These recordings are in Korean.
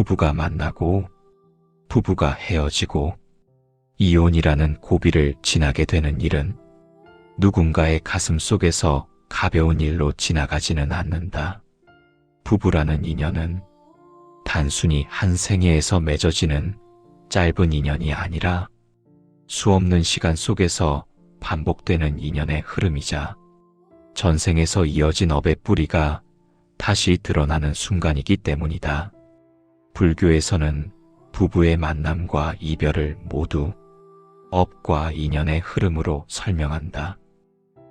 부부가 만나고 부부가 헤어지고 이혼이라는 고비를 지나게 되는 일은 누군가의 가슴 속에서 가벼운 일로 지나가지는 않는다. 부부라는 인연은 단순히 한 생애에서 맺어지는 짧은 인연이 아니라 수없는 시간 속에서 반복되는 인연의 흐름이자 전생에서 이어진 업의 뿌리가 다시 드러나는 순간이기 때문이다. 불교에서는 부부의 만남과 이별을 모두 업과 인연의 흐름으로 설명한다.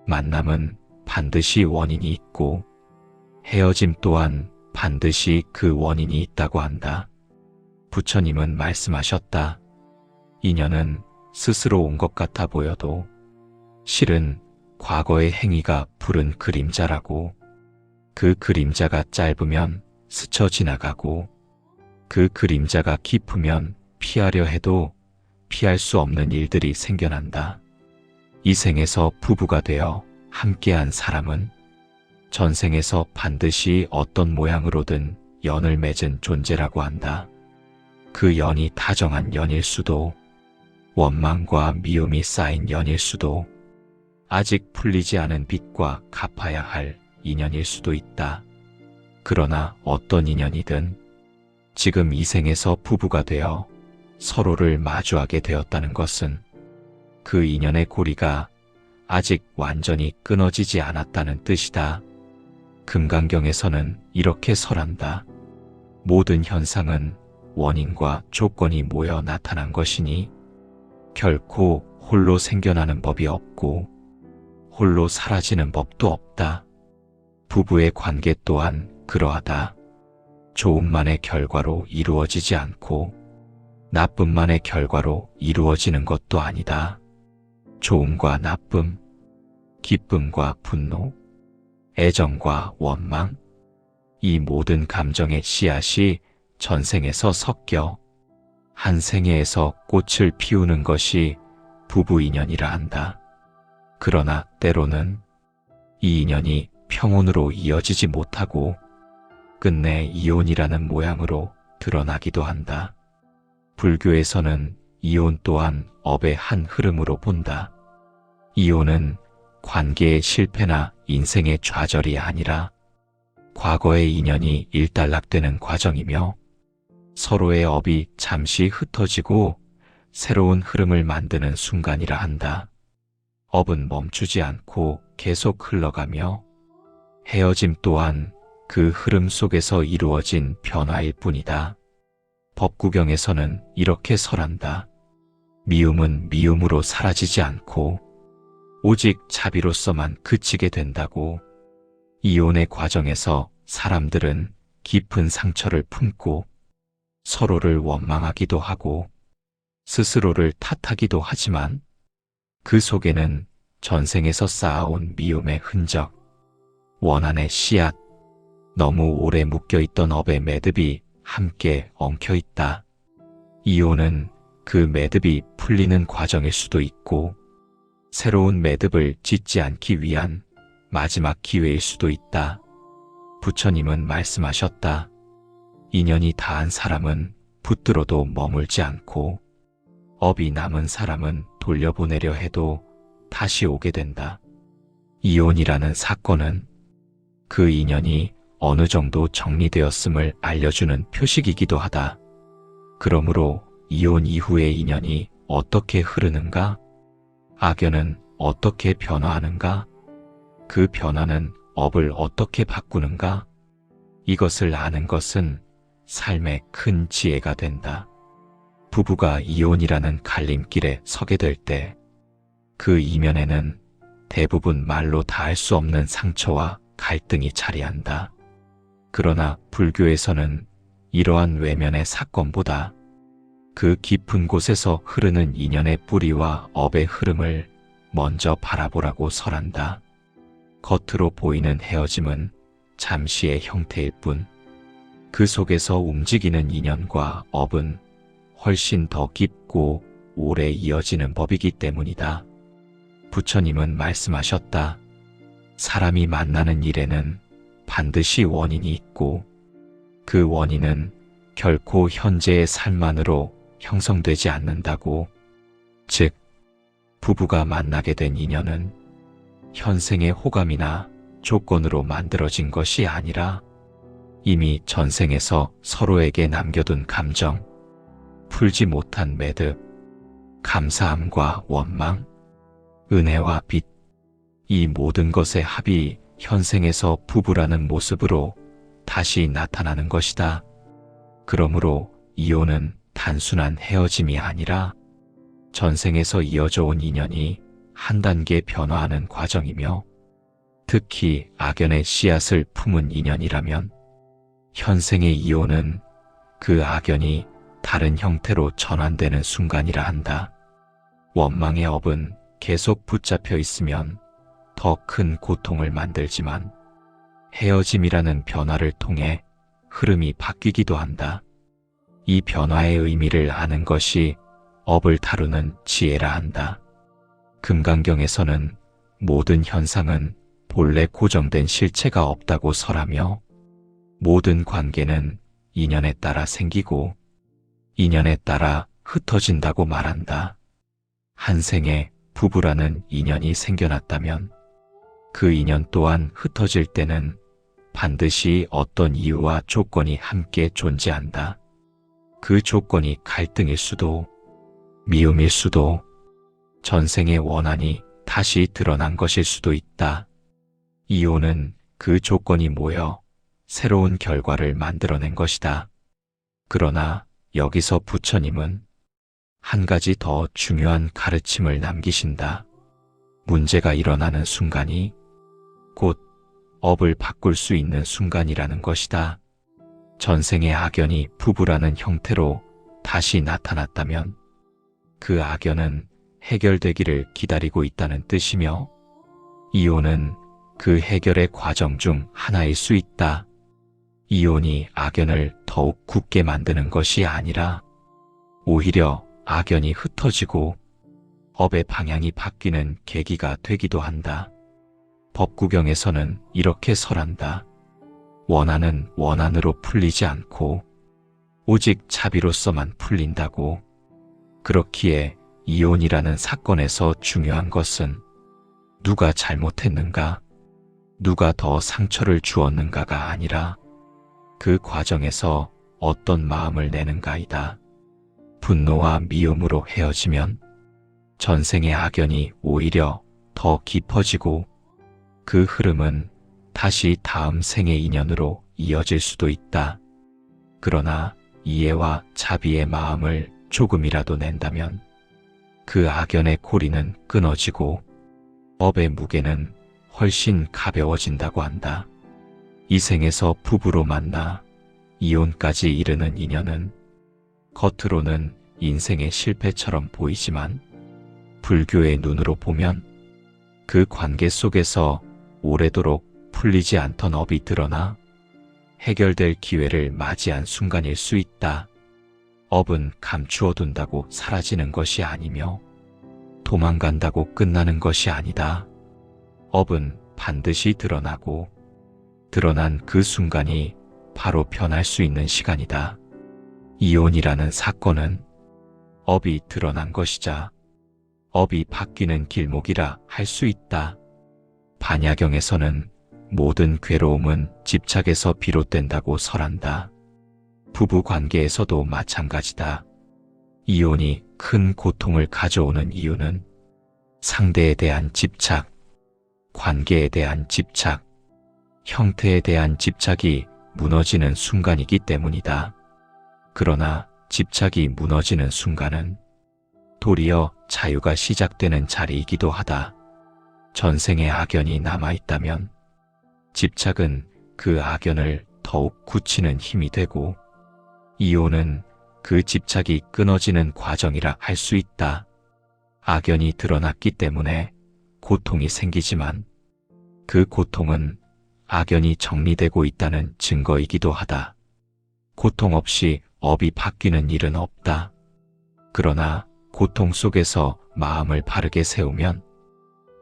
만남은 반드시 원인이 있고 헤어짐 또한 반드시 그 원인이 있다고 한다. 부처님은 말씀하셨다. 인연은 스스로 온 것 같아 보여도 실은 과거의 행위가 부른 그림자라고 그 그림자가 짧으면 스쳐 지나가고 그 그림자가 깊으면 피하려 해도 피할 수 없는 일들이 생겨난다. 이 생에서 부부가 되어 함께한 사람은 전생에서 반드시 어떤 모양으로든 연을 맺은 존재라고 한다. 그 연이 다정한 연일 수도, 원망과 미움이 쌓인 연일 수도, 아직 풀리지 않은 빚과 갚아야 할 인연일 수도 있다. 그러나 어떤 인연이든 지금 이 생에서 부부가 되어 서로를 마주하게 되었다는 것은 그 인연의 고리가 아직 완전히 끊어지지 않았다는 뜻이다. 금강경에서는 이렇게 설한다. 모든 현상은 원인과 조건이 모여 나타난 것이니 결코 홀로 생겨나는 법이 없고 홀로 사라지는 법도 없다. 부부의 관계 또한 그러하다. 좋음만의 결과로 이루어지지 않고 나쁨만의 결과로 이루어지는 것도 아니다. 좋음과 나쁨, 기쁨과 분노, 애정과 원망, 이 모든 감정의 씨앗이 전생에서 섞여 한 생애에서 꽃을 피우는 것이 부부 인연이라 한다. 그러나 때로는 이 인연이 평온으로 이어지지 못하고 끝내 이혼이라는 모양으로 드러나기도 한다. 불교에서는 이혼 또한 업의 한 흐름으로 본다. 이혼은 관계의 실패나 인생의 좌절이 아니라 과거의 인연이 일단락되는 과정이며 서로의 업이 잠시 흩어지고 새로운 흐름을 만드는 순간이라 한다. 업은 멈추지 않고 계속 흘러가며 헤어짐 또한 그 흐름 속에서 이루어진 변화일 뿐이다. 법구경에서는 이렇게 설한다. 미움은 미움으로 사라지지 않고 오직 자비로서만 그치게 된다고 이혼의 과정에서 사람들은 깊은 상처를 품고 서로를 원망하기도 하고 스스로를 탓하기도 하지만 그 속에는 전생에서 쌓아온 미움의 흔적, 원한의 씨앗, 너무 오래 묶여있던 업의 매듭이 함께 엉켜 있다. 이혼은 그 매듭이 풀리는 과정일 수도 있고 새로운 매듭을 짓지 않기 위한 마지막 기회일 수도 있다. 부처님은 말씀하셨다. 인연이 다한 사람은 붙들어도 머물지 않고 업이 남은 사람은 돌려보내려 해도 다시 오게 된다. 이혼이라는 사건은 그 인연이 어느 정도 정리되었음을 알려주는 표식이기도 하다. 그러므로 이혼 이후의 인연이 어떻게 흐르는가? 악연은 어떻게 변화하는가? 그 변화는 업을 어떻게 바꾸는가? 이것을 아는 것은 삶의 큰 지혜가 된다. 부부가 이혼이라는 갈림길에 서게 될 때 그 이면에는 대부분 말로 다 할 수 없는 상처와 갈등이 자리한다. 그러나 불교에서는 이러한 외면의 사건보다 그 깊은 곳에서 흐르는 인연의 뿌리와 업의 흐름을 먼저 바라보라고 설한다. 겉으로 보이는 헤어짐은 잠시의 형태일 뿐, 그 속에서 움직이는 인연과 업은 훨씬 더 깊고 오래 이어지는 법이기 때문이다. 부처님은 말씀하셨다. 사람이 만나는 일에는 반드시 원인이 있고 그 원인은 결코 현재의 삶만으로 형성되지 않는다고. 즉, 부부가 만나게 된 인연은 현생의 호감이나 조건으로 만들어진 것이 아니라 이미 전생에서 서로에게 남겨둔 감정, 풀지 못한 매듭, 감사함과 원망, 은혜와 빚, 이 모든 것의 합이 현생에서 부부라는 모습으로 다시 나타나는 것이다. 그러므로 이혼은 단순한 헤어짐이 아니라 전생에서 이어져 온 인연이 한 단계 변화하는 과정이며 특히 악연의 씨앗을 품은 인연이라면 현생의 이혼은 그 악연이 다른 형태로 전환되는 순간이라 한다. 원망의 업은 계속 붙잡혀 있으면 더 큰 고통을 만들지만 헤어짐이라는 변화를 통해 흐름이 바뀌기도 한다. 이 변화의 의미를 아는 것이 업을 다루는 지혜라 한다. 금강경에서는 모든 현상은 본래 고정된 실체가 없다고 설하며 모든 관계는 인연에 따라 생기고 인연에 따라 흩어진다고 말한다. 한 생에 부부라는 인연이 생겨났다면 그 인연 또한 흩어질 때는 반드시 어떤 이유와 조건이 함께 존재한다. 그 조건이 갈등일 수도, 미움일 수도, 전생의 원한이 다시 드러난 것일 수도 있다. 이혼은 그 조건이 모여 새로운 결과를 만들어낸 것이다. 그러나 여기서 부처님은 한 가지 더 중요한 가르침을 남기신다. 문제가 일어나는 순간이 곧 업을 바꿀 수 있는 순간이라는 것이다. 전생의 악연이 부부라는 형태로 다시 나타났다면 그 악연은 해결되기를 기다리고 있다는 뜻이며 이혼은 그 해결의 과정 중 하나일 수 있다. 이혼이 악연을 더욱 굳게 만드는 것이 아니라 오히려 악연이 흩어지고 업의 방향이 바뀌는 계기가 되기도 한다. 법구경에서는 이렇게 설한다. 원한은 원한으로 풀리지 않고 오직 자비로서만 풀린다고. 그렇기에 이혼이라는 사건에서 중요한 것은 누가 잘못했는가, 누가 더 상처를 주었는가가 아니라 그 과정에서 어떤 마음을 내는가이다. 분노와 미움으로 헤어지면 전생의 악연이 오히려 더 깊어지고 그 흐름은 다시 다음 생의 인연으로 이어질 수도 있다. 그러나 이해와 자비의 마음을 조금이라도 낸다면 그 악연의 고리는 끊어지고 업의 무게는 훨씬 가벼워진다고 한다. 이 생에서 부부로 만나 이혼까지 이르는 인연은 겉으로는 인생의 실패처럼 보이지만 불교의 눈으로 보면 그 관계 속에서 오래도록 풀리지 않던 업이 드러나 해결될 기회를 맞이한 순간일 수 있다. 업은 감추어 둔다고 사라지는 것이 아니며 도망간다고 끝나는 것이 아니다. 업은 반드시 드러나고 드러난 그 순간이 바로 변할 수 있는 시간이다. 이혼이라는 사건은 업이 드러난 것이자 업이 바뀌는 길목이라 할 수 있다. 반야경에서는 모든 괴로움은 집착에서 비롯된다고 설한다. 부부 관계에서도 마찬가지다. 이혼이 큰 고통을 가져오는 이유는 상대에 대한 집착, 관계에 대한 집착, 형태에 대한 집착이 무너지는 순간이기 때문이다. 그러나 집착이 무너지는 순간은 도리어 자유가 시작되는 자리이기도 하다. 전생의 악연이 남아있다면 집착은 그 악연을 더욱 굳히는 힘이 되고 이혼은 그 집착이 끊어지는 과정이라 할 수 있다. 악연이 드러났기 때문에 고통이 생기지만 그 고통은 악연이 정리되고 있다는 증거이기도 하다. 고통 없이 업이 바뀌는 일은 없다. 그러나 고통 속에서 마음을 바르게 세우면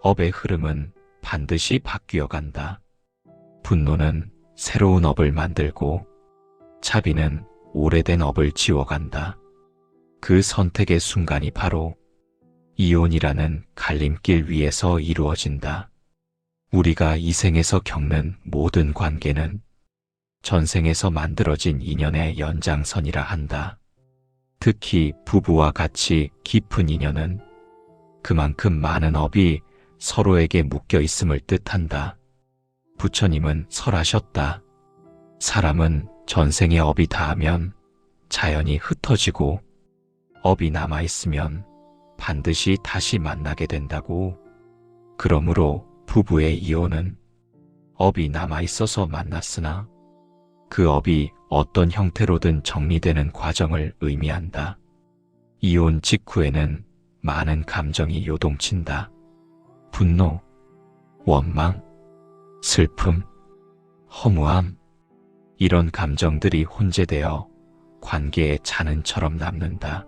업의 흐름은 반드시 바뀌어 간다. 분노는 새로운 업을 만들고 차비는 오래된 업을 지워간다. 그 선택의 순간이 바로 이혼이라는 갈림길 위에서 이루어진다. 우리가 이 생에서 겪는 모든 관계는 전생에서 만들어진 인연의 연장선이라 한다. 특히 부부와 같이 깊은 인연은 그만큼 많은 업이 서로에게 묶여 있음을 뜻한다. 부처님은 설하셨다. 사람은 전생의 업이 닿으면 자연히 흩어지고 업이 남아있으면 반드시 다시 만나게 된다고. 그러므로 부부의 이혼은 업이 남아있어서 만났으나 그 업이 어떤 형태로든 정리되는 과정을 의미한다. 이혼 직후에는 많은 감정이 요동친다. 분노, 원망, 슬픔, 허무함, 이런 감정들이 혼재되어 관계의 잔흔처럼 남는다.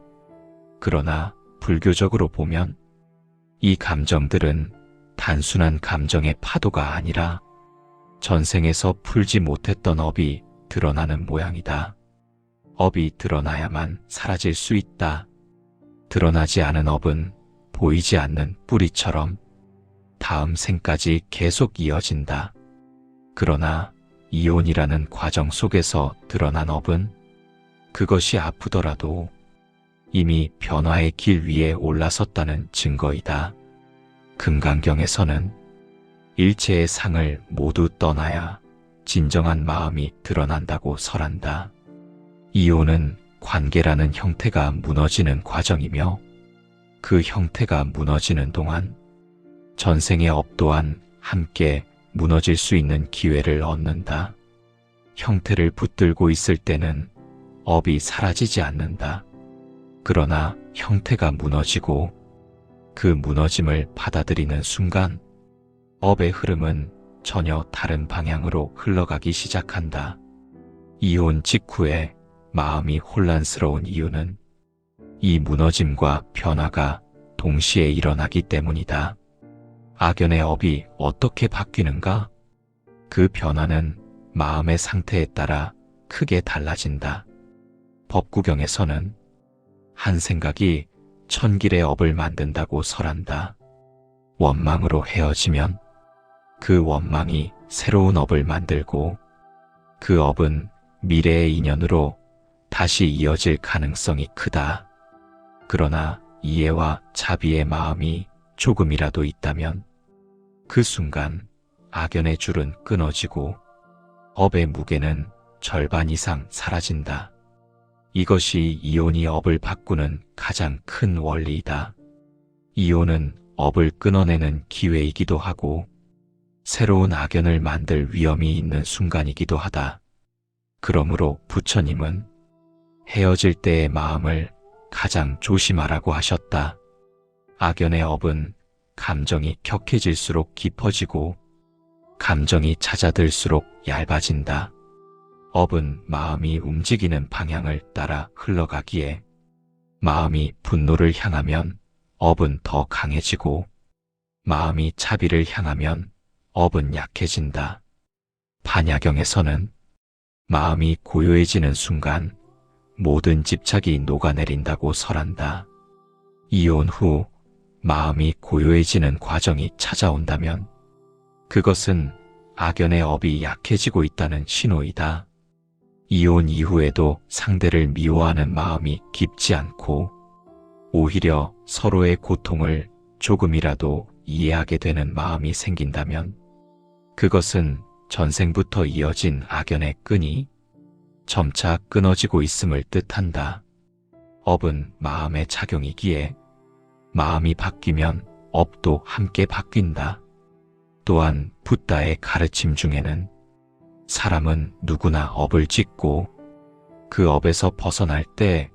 그러나 불교적으로 보면 이 감정들은 단순한 감정의 파도가 아니라 전생에서 풀지 못했던 업이 드러나는 모양이다. 업이 드러나야만 사라질 수 있다. 드러나지 않은 업은 보이지 않는 뿌리처럼 다음 생까지 계속 이어진다. 그러나 이혼이라는 과정 속에서 드러난 업은 그것이 아프더라도 이미 변화의 길 위에 올라섰다는 증거이다. 금강경에서는 일체의 상을 모두 떠나야 진정한 마음이 드러난다고 설한다. 이혼은 관계라는 형태가 무너지는 과정이며 그 형태가 무너지는 동안 전생의 업 또한 함께 무너질 수 있는 기회를 얻는다. 형태를 붙들고 있을 때는 업이 사라지지 않는다. 그러나 형태가 무너지고 그 무너짐을 받아들이는 순간 업의 흐름은 전혀 다른 방향으로 흘러가기 시작한다. 이혼 직후에 마음이 혼란스러운 이유는 이 무너짐과 변화가 동시에 일어나기 때문이다. 악연의 업이 어떻게 바뀌는가? 그 변화는 마음의 상태에 따라 크게 달라진다. 법구경에서는 한 생각이 천길의 업을 만든다고 설한다. 원망으로 헤어지면 그 원망이 새로운 업을 만들고 그 업은 미래의 인연으로 다시 이어질 가능성이 크다. 그러나 이해와 자비의 마음이 조금이라도 있다면 그 순간 악연의 줄은 끊어지고 업의 무게는 절반 이상 사라진다. 이것이 이혼이 업을 바꾸는 가장 큰 원리이다. 이혼은 업을 끊어내는 기회이기도 하고 새로운 악연을 만들 위험이 있는 순간이기도 하다. 그러므로 부처님은 헤어질 때의 마음을 가장 조심하라고 하셨다. 악연의 업은 감정이 격해질수록 깊어지고 감정이 잦아들수록 얇아진다. 업은 마음이 움직이는 방향을 따라 흘러가기에 마음이 분노를 향하면 업은 더 강해지고 마음이 자비를 향하면 업은 약해진다. 반야경에서는 마음이 고요해지는 순간 모든 집착이 녹아내린다고 설한다. 이혼 후 마음이 고요해지는 과정이 찾아온다면 그것은 악연의 업이 약해지고 있다는 신호이다. 이혼 이후에도 상대를 미워하는 마음이 깊지 않고 오히려 서로의 고통을 조금이라도 이해하게 되는 마음이 생긴다면 그것은 전생부터 이어진 악연의 끈이 점차 끊어지고 있음을 뜻한다. 업은 마음의 작용이기에 마음이 바뀌면 업도 함께 바뀐다. 또한 붓다의 가르침 중에는 사람은 누구나 업을 짓고 그 업에서 벗어날 때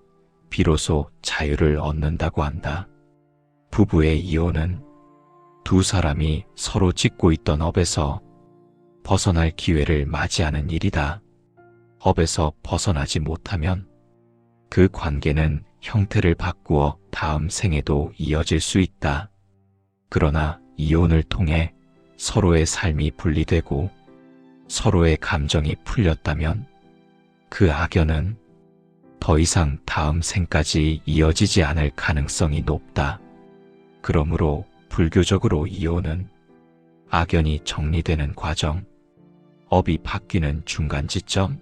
비로소 자유를 얻는다고 한다. 부부의 이혼은 두 사람이 서로 짓고 있던 업에서 벗어날 기회를 맞이하는 일이다. 업에서 벗어나지 못하면 그 관계는 형태를 바꾸어 다음 생에도 이어질 수 있다. 그러나 이혼을 통해 서로의 삶이 분리되고 서로의 감정이 풀렸다면 그 악연은 더 이상 다음 생까지 이어지지 않을 가능성이 높다. 그러므로 불교적으로 이혼은 악연이 정리되는 과정, 업이 바뀌는 중간 지점,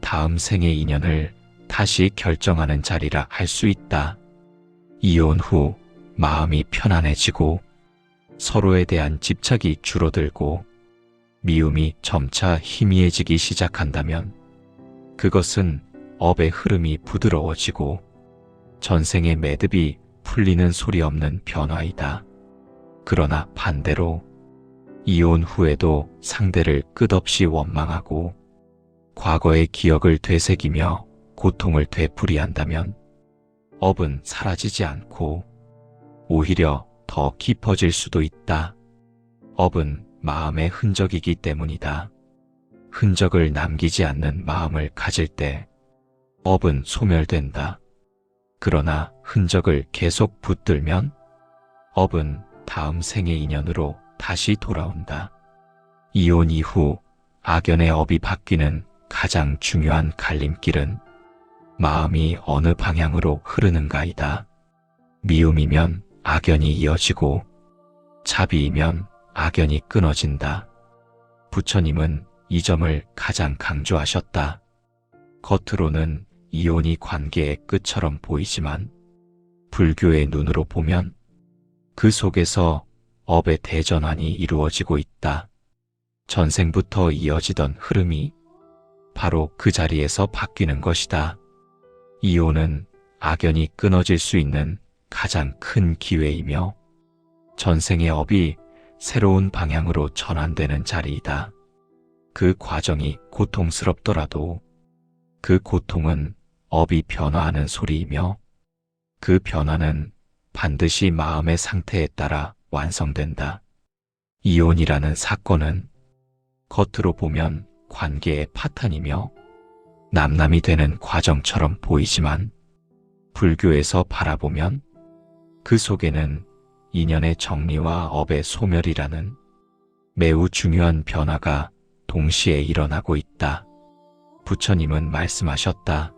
다음 생의 인연을 다시 결정하는 자리라 할 수 있다. 이혼 후 마음이 편안해지고 서로에 대한 집착이 줄어들고 미움이 점차 희미해지기 시작한다면 그것은 업의 흐름이 부드러워지고 전생의 매듭이 풀리는 소리 없는 변화이다. 그러나 반대로 이혼 후에도 상대를 끝없이 원망하고 과거의 기억을 되새기며 고통을 되풀이한다면 업은 사라지지 않고 오히려 더 깊어질 수도 있다. 업은 마음의 흔적이기 때문이다. 흔적을 남기지 않는 마음을 가질 때 업은 소멸된다. 그러나 흔적을 계속 붙들면 업은 다음 생의 인연으로 다시 돌아온다. 이혼 이후 악연의 업이 바뀌는 가장 중요한 갈림길은 마음이 어느 방향으로 흐르는가이다. 미움이면 악연이 이어지고 자비이면 악연이 끊어진다. 부처님은 이 점을 가장 강조하셨다. 겉으로는 이혼이 관계의 끝처럼 보이지만 불교의 눈으로 보면 그 속에서 업의 대전환이 이루어지고 있다. 전생부터 이어지던 흐름이 바로 그 자리에서 바뀌는 것이다. 이혼은 악연이 끊어질 수 있는 가장 큰 기회이며 전생의 업이 새로운 방향으로 전환되는 자리이다. 그 과정이 고통스럽더라도 그 고통은 업이 변화하는 소리이며 그 변화는 반드시 마음의 상태에 따라 완성된다. 이혼이라는 사건은 겉으로 보면 관계의 파탄이며 남남이 되는 과정처럼 보이지만 불교에서 바라보면 그 속에는 인연의 정리와 업의 소멸이라는 매우 중요한 변화가 동시에 일어나고 있다. 부처님은 말씀하셨다.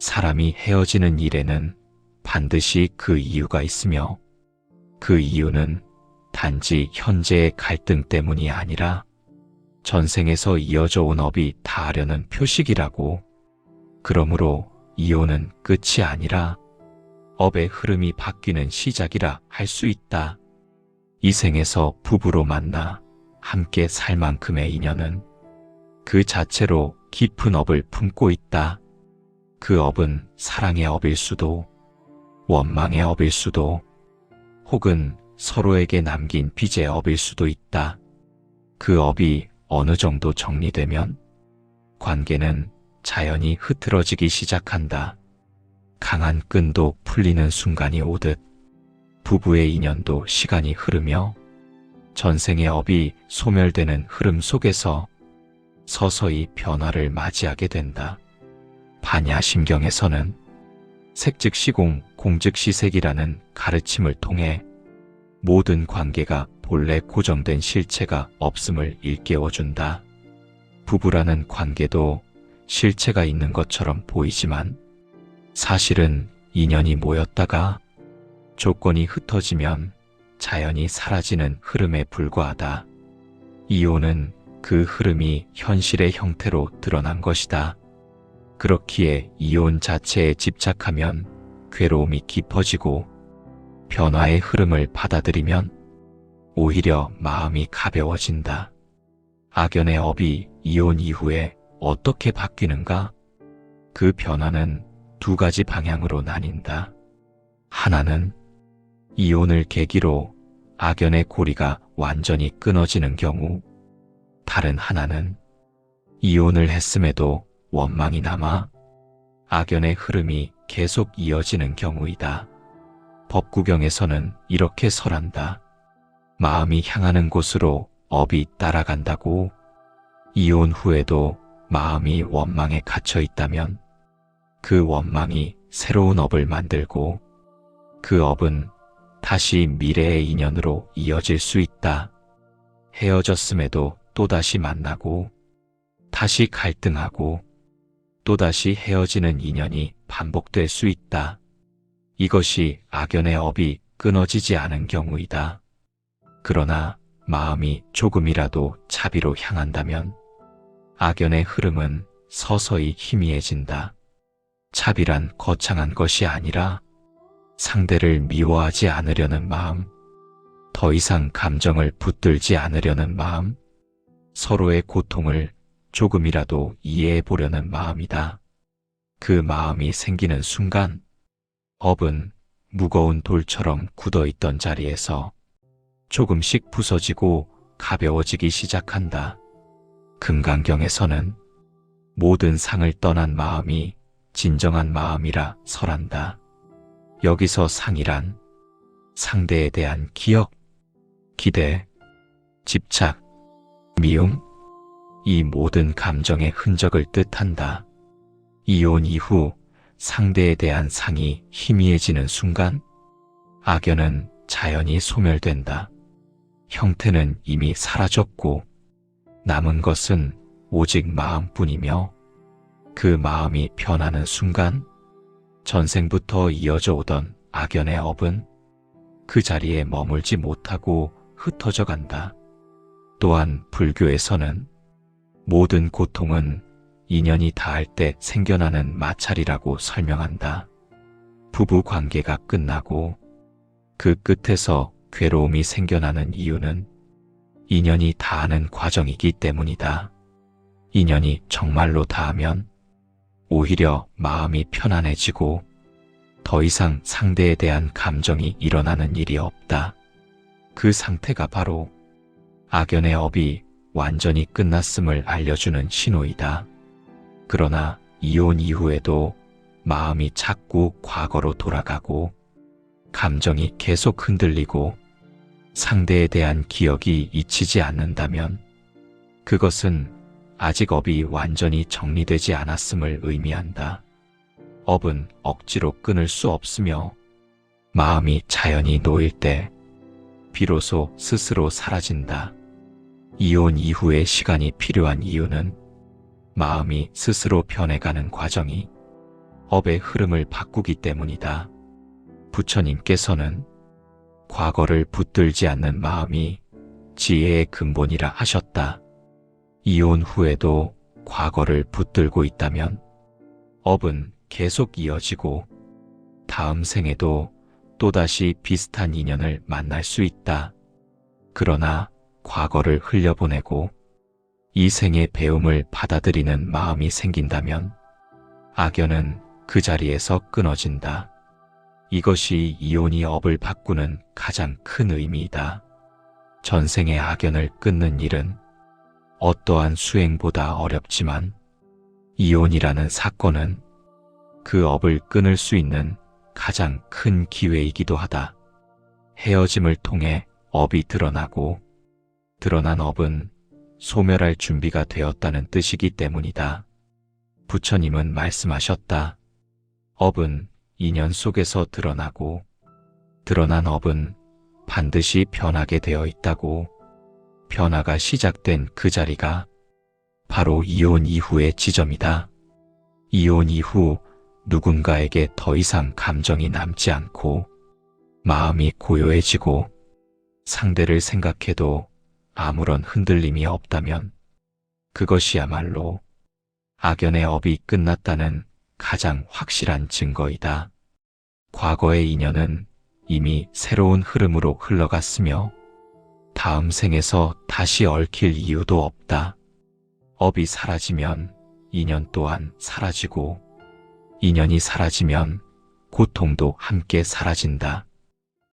사람이 헤어지는 일에는 반드시 그 이유가 있으며 그 이유는 단지 현재의 갈등 때문이 아니라 전생에서 이어져 온 업이 닿으려는 표식이라고. 그러므로 이혼은 끝이 아니라 업의 흐름이 바뀌는 시작이라 할 수 있다. 이 생에서 부부로 만나 함께 살 만큼의 인연은 그 자체로 깊은 업을 품고 있다. 그 업은 사랑의 업일 수도, 원망의 업일 수도, 혹은 서로에게 남긴 빚의 업일 수도 있다. 그 업이 어느 정도 정리되면 관계는 자연히 흐트러지기 시작한다. 강한 끈도 풀리는 순간이 오듯 부부의 인연도 시간이 흐르며 전생의 업이 소멸되는 흐름 속에서 서서히 변화를 맞이하게 된다. 반야심경에서는 색즉시공, 공즉시색이라는 가르침을 통해 모든 관계가 본래 고정된 실체가 없음을 일깨워준다. 부부라는 관계도 실체가 있는 것처럼 보이지만 사실은 인연이 모였다가 조건이 흩어지면 자연이 사라지는 흐름에 불과하다. 이혼은 그 흐름이 현실의 형태로 드러난 것이다. 그렇기에 이혼 자체에 집착하면 괴로움이 깊어지고 변화의 흐름을 받아들이면 오히려 마음이 가벼워진다. 악연의 업이 이혼 이후에 어떻게 바뀌는가? 그 변화는 두 가지 방향으로 나뉜다. 하나는 이혼을 계기로 악연의 고리가 완전히 끊어지는 경우, 다른 하나는 이혼을 했음에도 원망이 남아 악연의 흐름이 계속 이어지는 경우이다. 법구경에서는 이렇게 설한다. 마음이 향하는 곳으로 업이 따라간다고 이혼 후에도 마음이 원망에 갇혀 있다면 그 원망이 새로운 업을 만들고 그 업은 다시 미래의 인연으로 이어질 수 있다. 헤어졌음에도 또다시 만나고 다시 갈등하고 또다시 헤어지는 인연이 반복될 수 있다. 이것이 악연의 업이 끊어지지 않은 경우이다. 그러나 마음이 조금이라도 자비로 향한다면 악연의 흐름은 서서히 희미해진다. 차비란 거창한 것이 아니라 상대를 미워하지 않으려는 마음, 더 이상 감정을 붙들지 않으려는 마음, 서로의 고통을 조금이라도 이해해 보려는 마음이다. 그 마음이 생기는 순간 업은 무거운 돌처럼 굳어 있던 자리에서 조금씩 부서지고 가벼워지기 시작한다. 금강경에서는 모든 상을 떠난 마음이 진정한 마음이라 설한다. 여기서 상이란 상대에 대한 기억, 기대, 집착, 미움, 이 모든 감정의 흔적을 뜻한다. 이혼 이후 상대에 대한 상이 희미해지는 순간 악연은 자연히 소멸된다. 형태는 이미 사라졌고 남은 것은 오직 마음뿐이며 그 마음이 변하는 순간 전생부터 이어져 오던 악연의 업은 그 자리에 머물지 못하고 흩어져 간다. 또한 불교에서는 모든 고통은 인연이 닿을 때 생겨나는 마찰이라고 설명한다. 부부 관계가 끝나고 그 끝에서 괴로움이 생겨나는 이유는 인연이 닿는 과정이기 때문이다. 인연이 정말로 닿으면 오히려 마음이 편안해지고 더 이상 상대에 대한 감정이 일어나는 일이 없다. 그 상태가 바로 악연의 업이 완전히 끝났음을 알려주는 신호이다. 그러나 이혼 이후에도 마음이 자꾸 과거로 돌아가고 감정이 계속 흔들리고 상대에 대한 기억이 잊히지 않는다면 그것은 아직 업이 완전히 정리되지 않았음을 의미한다. 업은 억지로 끊을 수 없으며 마음이 자연히 놓일 때 비로소 스스로 사라진다. 이혼 이후의 시간이 필요한 이유는 마음이 스스로 변해가는 과정이 업의 흐름을 바꾸기 때문이다. 부처님께서는 과거를 붙들지 않는 마음이 지혜의 근본이라 하셨다. 이혼 후에도 과거를 붙들고 있다면 업은 계속 이어지고 다음 생에도 또다시 비슷한 인연을 만날 수 있다. 그러나 과거를 흘려보내고 이 생의 배움을 받아들이는 마음이 생긴다면 악연은 그 자리에서 끊어진다. 이것이 이혼이 업을 바꾸는 가장 큰 의미이다. 전생의 악연을 끊는 일은 어떠한 수행보다 어렵지만 이혼이라는 사건은 그 업을 끊을 수 있는 가장 큰 기회이기도 하다. 헤어짐을 통해 업이 드러나고 드러난 업은 소멸할 준비가 되었다는 뜻이기 때문이다. 부처님은 말씀하셨다. 업은 인연 속에서 드러나고 드러난 업은 반드시 변하게 되어 있다고 변화가 시작된 그 자리가 바로 이혼 이후의 지점이다. 이혼 이후 누군가에게 더 이상 감정이 남지 않고 마음이 고요해지고 상대를 생각해도 아무런 흔들림이 없다면 그것이야말로 악연의 업이 끝났다는 가장 확실한 증거이다. 과거의 인연은 이미 새로운 흐름으로 흘러갔으며 다음 생에서 다시 얽힐 이유도 없다. 업이 사라지면 인연 또한 사라지고 인연이 사라지면 고통도 함께 사라진다.